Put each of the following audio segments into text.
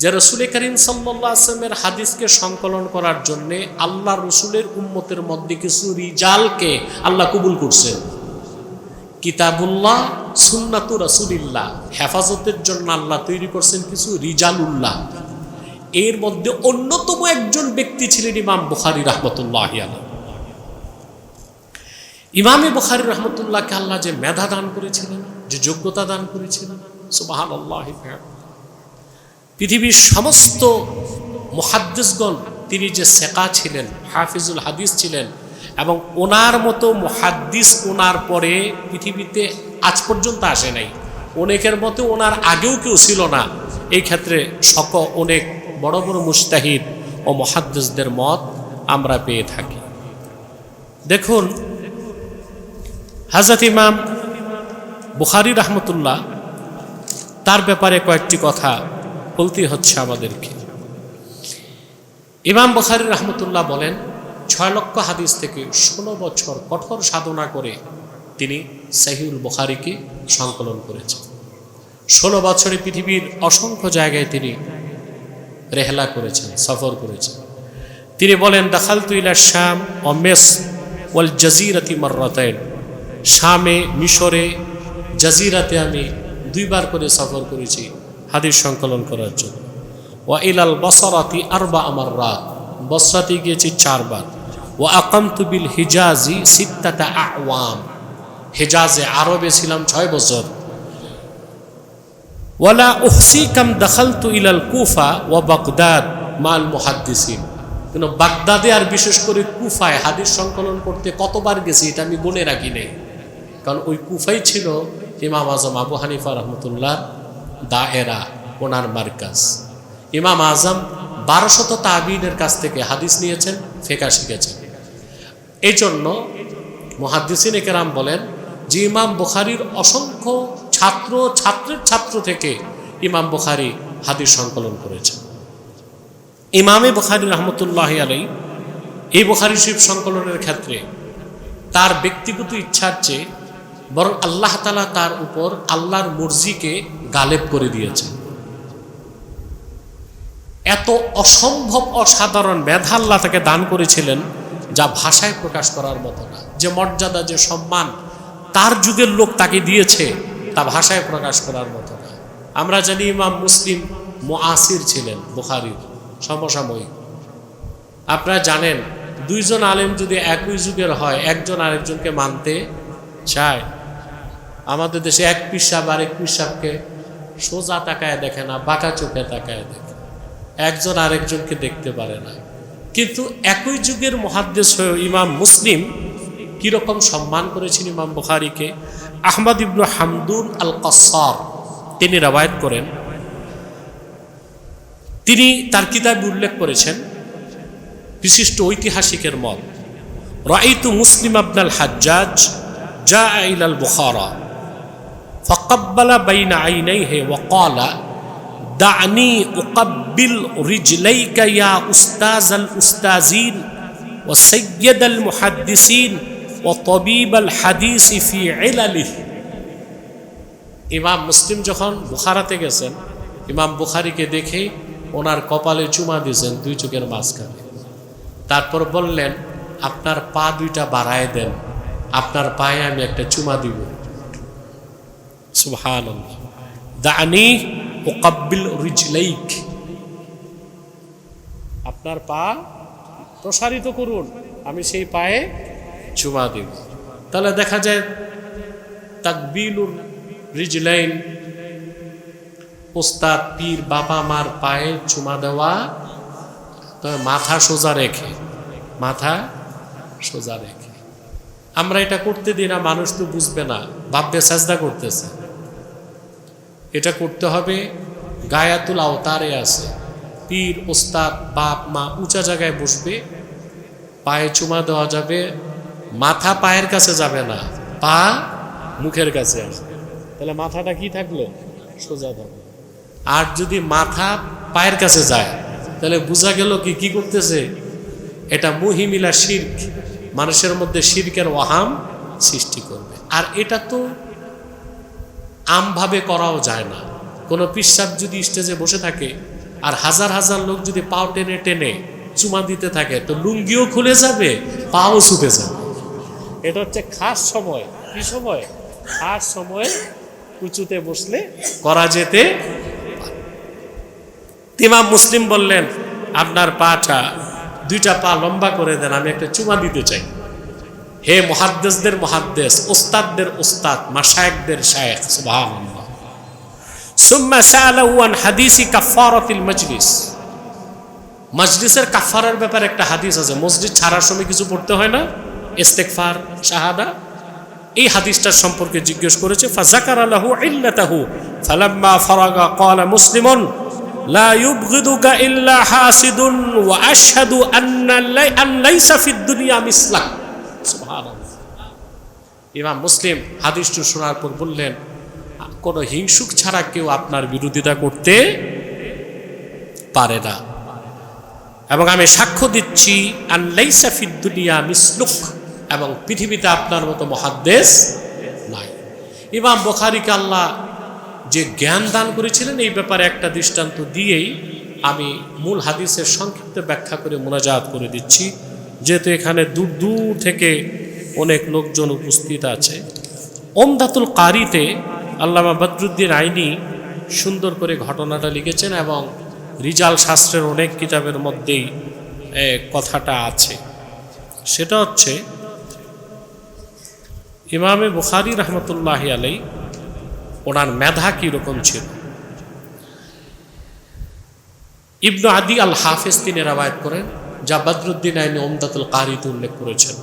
যে রসুল করিম সাল্লাহ আসলামের হাদিসকে সংকলন করার জন্যে আল্লাহ রসুলের উম্মতের মধ্যে কিছু রিজালকে আল্লাহ কবুল করছেন। কিতাবুল্লাহ, সুন্নাতু রসুলিল্লাহ, হেফাজতের জন্য আল্লাহ তৈরি করছেন কিছু রিজালুল্লাহ। এর মধ্যে অন্যতম একজন ব্যক্তি ছিলেন ইমাম বুখারি রহমতুল্লাহ ইমামে বুখারি রহমতুল্লাহকে আল্লাহ যে মেধা দান করেছিলেন, যে যোগ্যতা দান করেছিলেন সুবাহান আল্লাহ পৃথিবীর সমস্ত মুহাদ্দিসগণ তিনি যে সেকা ছিলেন, হাফিজুল হাদিস ছিলেন এবং ওনার মতো মুহাদ্দিস ওনার পরে পৃথিবীতে আজ পর্যন্ত আসে নাই। অনেকের মতো ওনার আগেও কেউ ছিল না। এই ক্ষেত্রে শক অনেক বড় বড় মুস্তাহিদ ও মহাদ্দিসদের মত আমরা পেয়ে থাকি। দেখুন হাজরত ইমাম বুখারি রহমতুল্লাহ তার ব্যাপারে কয়েকটি কথা বলতে হচ্ছে আমাদেরকে। ইমাম বুখারি রহমতুল্লাহ বলেন, ছয় লক্ষ হাদিস থেকে ষোলো বছর কঠোর সাধনা করে তিনি সাহিউল বখারিকে সংকলন করেছেন। ষোলো বছরে পৃথিবীর অসংখ্য জায়গায় তিনি রেহলা করেছেন, সফর করেছেন। তিনি বলেন, দাখালতু ইলা শাম ও মেস ওয়াল জাজিরাতি মর্রতাইন। শামে, মিশরে জাজিরাতে আমি দুইবার করে সফর করেছি হাদিস সংকলন করার জন্য। ওয়া ইলাল বসরাতি আরবা আমার রাত। বসরাতে গিয়েছি চারবার। ও আকামতু বিল হিজাজি সিত্তাতা আওয়াম। হেজাজে আরবে ছিলাম ছয় বছর। ওয়ালা উহসি কাম দাখালতু ইলাল কুফা ওয়া বাগদাদ মাল মুহাদ্দিসিন। কিন্তু বাগদাদে আর বিশেষ করে কুফায় হাদিস সংকলন করতে কতবার গেছি এটা আমি গুনে রাখি নেই। কারণ ওই কুফাই ছিল ইমাম আজম আবু হানিফা রহমতুল্লাহ দায়েরা ওনার মার্কাজ। ইমাম আজম বারোশত তাবিনের কাছ থেকে হাদিস নিয়েছেন, ফেকা শিখেছেন। এই জন্য মহাদ্দিসিন একেরাম বলেন যে ইমাম বুখারির অসংখ্য ছাত্র, ছাত্রের ছাত্র থেকে ইমাম বুখারি হাদিস সংকলন করেছেন। ইমামে বুখারি রহমতুল্লাহ আলাই এই বুখারি শিব সংকলনের ক্ষেত্রে তার ব্যক্তিগত ইচ্ছার চেয়ে বরং আল্লাহ তালা তার উপর আল্লাহর মর্জিকে গালেব করে দিয়েছেন। এত অসম্ভব অসাধারণ মেধা আল্লাহ তাকে দান করেছিলেন, যা ভাষায় প্রকাশ করার মতো না। যে মর্যাদা, যে সম্মান তার যুগের লোক তাকে দিয়েছে, তা ভাষায় প্রকাশ করার মতো না। আমরা জানি ইমাম মুসলিম মোয়াসির ছিলেন, বুখারির, সমসাময়িক। আপনারা জানেন, দুইজন আলেম যদি একই যুগের হয়, একজন আরেকজনকে মানতে চায় আমাদের দেশে এক পিসাব আরেক পিসাবকে সোজা তাকায় দেখে না বাঁকা চোখে তাকায় দেখে। একজন আরেকজনকে দেখতে পারে না। কিন্তু একই যুগের মহাদ্দেশ হয়ে ইমাম মুসলিম কীরকম সম্মান করেছেন ইমাম বুখারিকে? আহমদ ইবনু হামদুন আল কসর তিনি রবায়ত করেন। তিনি তার কিতাবে উল্লেখ করেছেন, বিশিষ্ট ঐতিহাসিকের মত, রাইতু মুসলিম আবনাল হাজ্জাজ জা ইলাল বুখারা। ফকাব্বালা বাইনা আইনাই হে ওয়াকালা দানি উকাব্বিল রিজলাইকা ইয়া উস্তাজ আল উস্তাজিন ও সৈয়দ আল মুহাদ্দিসিন ও তবিব আল হাদিস ইমাম মুসলিম যখন বুখারাতে গেছেন, ইমাম বুখারিকে দেখে ওনার কপালে চুমা দিয়েছেন দুই চোখের মাঝখানে। তারপর বললেন, আপনার পা দুইটা বাড়ায় দেন, আপনার পায়ে আমি একটা চুমা দিব। আপনার পা প্রসারিত করুন, আমি সেই পায়ে চুমা দিব। তাহলে দেখা যায় তাকবিলুর রিজলাইন, ওস্তাদ পীর বাবা মার পায়ে চুমা দেওয়া, তবে মাথা সোজা রেখে, মাথা সোজা রেখে। আমরা এটা করতে দিই না, মানুষ তো বুঝবে না, ভাববে, সাজদা করতেছে। এটা করতে হবে, গায়াতুল আওতারে আছে। পীর, ওস্তাদ, বাপ, মা উঁচা জায়গায় বসবে, পায়ে চুমা দেওয়া যাবে, মাথা পায়ের কাছে যাবে না, পা মুখের কাছে আসবে। তাহলে মাথাটা কি থাকল? সোজা থাকল। আর যদি মাথা পায়ের কাছে যায়, তাহলে বোঝা গেল কি কি করতেছে? এটা মুহিমিলা শির্ক, মানুষের মধ্যে শির্কের ওয়াহাম সৃষ্টি করবে। আর এটা তো আমভাবে করাও যায় না। কোনো পিসাব যদি স্টেজে বসে থাকে আর হাজার হাজার লোক যদি পাও টেনে টেনে চুমা দিতে থাকে, তো লুঙ্গিও খুলে যাবে, পাও ছুটে যাবে। এটা হচ্ছে খাস সময়। কি সময়? খাস সময়ে উঁচুতে বসলে করা যেতে ইমাম মুসলিম বললেন, আপনার পাটা দুইটা পা লম্বা করে দেন, আমি একটা চুমা দিতে চাই। হে মহাদ্দেশদের মহাদ্দেশ ওস্তাদদের ওস্তাদ মাশায়েকদের শায়েখ, সুবহানাল্লাহ। সুম্মা সাআলাহু আন হাদিসি কাফারাতিল মজলিস। মজলিসের কাফারার ব্যাপারে একটা হাদিস আছে, মসজিদ ছাড়ার সময় কিছু পড়তে হয় না? ইস্তেগফার, শাহাদা। এই হাদিসটার সম্পর্কে জিজ্ঞেস করেছে ফাজাকার আলাহু ইল্লাতাহু, ফালাম্মা ফারাগা ক্বালা মুসলিমুন, লা ইউবগিদুকা ইল্লা হাসিদুন ওয়া আশহাদু আন্না লাই, আন লাইসা ফিদ দুনিয়া মিসলাক। ইমাম মুসলিম হাদিসটি শোনার পর বললেন, কোনো হিংসুক ছাড়া কেউ আপনার বিরোধিতা করতে পারে না। এবং আমি সাক্ষ্য দিচ্ছি আল্লাইসা ফিদ মিসলুক, এবং পৃথিবীতে আপনার মতো মহাদ্দেশ নাই। ইমাম বখারিকে আল্লাহ যে জ্ঞান দান করেছিলেন, এই ব্যাপারে একটা দৃষ্টান্ত দিয়েই আমি মূল হাদিসের সংক্ষিপ্ত ব্যাখ্যা করে মোনাজাত করে দিচ্ছি। যেহেতু এখানে দূর দূর থেকে অনেক লোকজন উপস্থিত আছে। ওমদাতুল কারিতে আল্লামা বদরুদ্দিন আইনি সুন্দর করে ঘটনাটা লিখেছেন এবং রিজাল শাস্ত্রের অনেক কিতাবের মধ্যেই কথাটা আছে। সেটা হচ্ছে, ইমামে বুখারি রহমতুল্লাহ আলাই ওনার মেধা কীরকম ছিল? ইবনু আদি আল হাফেজ তিনি রাবায়ত করেন, যা বদরুদ্দিন আইনি ওমদাতুল কারিতে উল্লেখ করেছেন।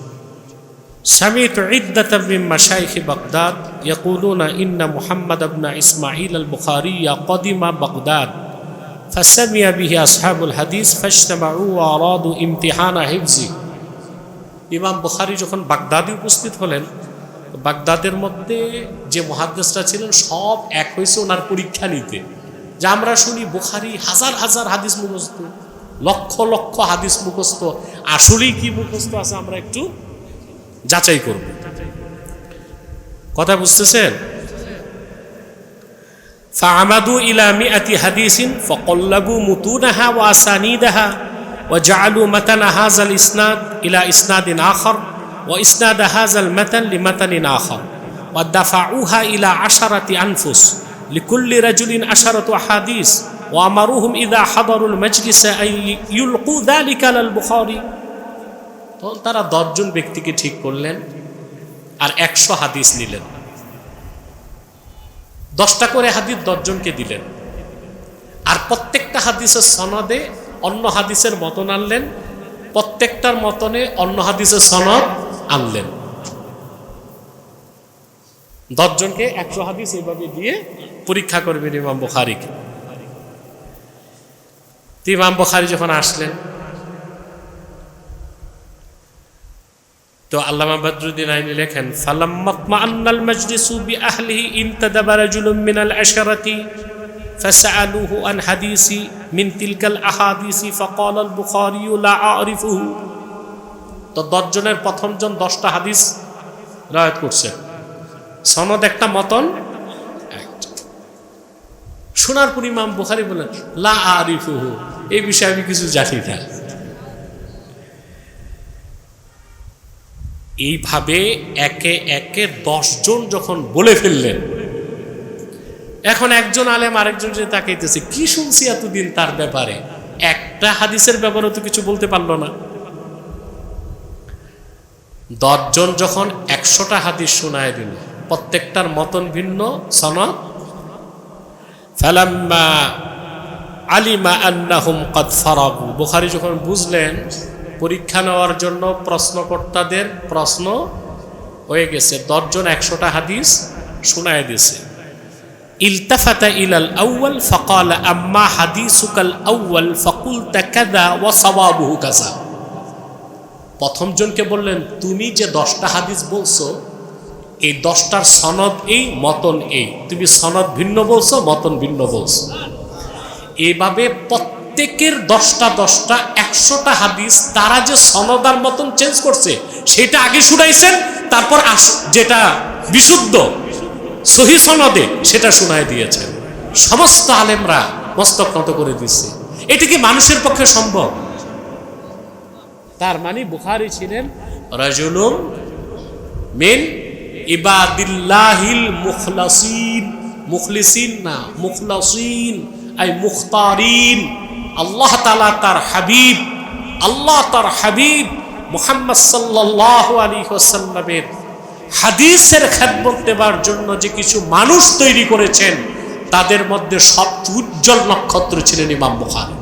سمعت عدة من مشايخ بغداد يقولون إن محمد بن إسماعيل البخاري قدم بغداد فسمع به أصحاب الحديث فاجتمعوا وأرادوا امتحان حفظه ইমাম বুখারি যখন বাগদাদে উপস্থিত হলেন বাগদাদের মধ্যে যে মহাদ্দেশরা ছিলেন সব এক হয়েছে ওনার পরীক্ষা নিতে যা আমরা শুনি বুখারি হাজার হাজার হাদিস মুখস্থ লক্ষ লক্ষ হাদিস মুখস্থ আসলেই কি মুখস্থ আছে আমরা একটু যাচাই করব কথা বুঝতেছেন فعمدوا إلى مئة حديث فقلبوا متونها وأسانيدها وجعلوا متن هذا الإسناد إلى إسناد آخر وإسناد هذا المتن لمتن آخر ودفعوها إلى عشرة أنفس لكل رجل عشرة أحاديث وأمروهم إذا حضروا المجلس أن يلقوا ذلك على البخاري তখন তারা দশজন ব্যক্তিকে ঠিক করলেন আর একশো হাদিস নিলেন। দশটা করে হাদিস দশজনকে দিলেন। আর প্রত্যেকটা হাদিসের সনদে অন্য হাদিসের মতন আনলেন, প্রত্যেকটার মতনে অন্য হাদিসের সনদ আনলেন। দশজনকে একশো হাদিস এইভাবে দিয়ে পরীক্ষা করবেন ইমাম বুখারিকে। ইমাম বুখারি যখন আসলেন তো আল্লামা বদরুদ্দিন আইনি লেখেন ফালাম্মাকমা আন্নাল মজলিসু বি আহলিহি ইনতাদাবা রাজুলুম মিনাল আশারাতি فسألوه عن حديث من تلك الأحاديث فقال البخاري لا أعرفه তো দশজনের প্রথমজন দশটা হাদিস রায়ত করছে সনদ একটা মতন একটা। শোনার পর ইমাম বুখারি বলেন লা আরিফুহু এই বিষয়ে আমি কিছু জানি না এইভাবে একে একে দশজন যখন বলে ফেললেন, এখন একজন আলেম আরেকজন যে তাকাইতেছে, কি শুনছি এতদিন তার ব্যাপারে? একটা হাদিসের ব্যাপারে তো কিছু বলতে পারল না। দশজন যখন একশোটা হাদিস শোনায় দিল, প্রত্যেকটার মতন ভিন্ন সনদ? ফালাম্মা আলিমা আন্নাহুম কদ ফারাগু। বুখারি যখন বুঝলেন পরীক্ষা নেওয়ার জন্য প্রশ্নকর্তাদের প্রশ্ন হয়ে গেছে। দশজন একশোটা হাদিস শোনায় দিছে ইলাল আউয়াল ফাকাল, আম্মা হাদিসুকাল আউয়াল ফাকুলতা কাযা ওয়া সাওয়াবুহু কাযা? প্রথম জনকে বললেন, তুমি যে দশটা হাদিস বলছো, এই দশটার সনদ এই, মতন এই। তুমি সনদ ভিন্ন বলছো, মতন ভিন্ন বলছো। এইভাবে প্রত্যেকের দশটা দশটা, একশোটা হাদিস তারা যে সনদার মতন চেঞ্জ করছে, সেটা আগে শুনাইছেন, তারপর যেটা বিশুদ্ধ, সহি সনদে সেটা শোনায় দিয়েছেন। সমস্ত আলেমরা মস্তক নত করে দিচ্ছে এটা কি মানুষের পক্ষে সম্ভব? তার মানে বুখারি ছিলেন, রাজুলুম মেন ইবাদিল্লাহিল মুখলাসিন, মুখলিসিন না, মুখলাসিন, আই মুখতারিন। আল্লাহ তালা তার হাবিব, আল্লাহ তার হাবিব মুহাম্মদ সাল্লাহ আলী হোসাল্লামের হাদিসের খ্যাতমত দেবার জন্য যে কিছু মানুষ তৈরি করেছেন, তাদের মধ্যে সবচেয়ে উজ্জ্বল নক্ষত্র ছিলেন ইমাম বুখারী।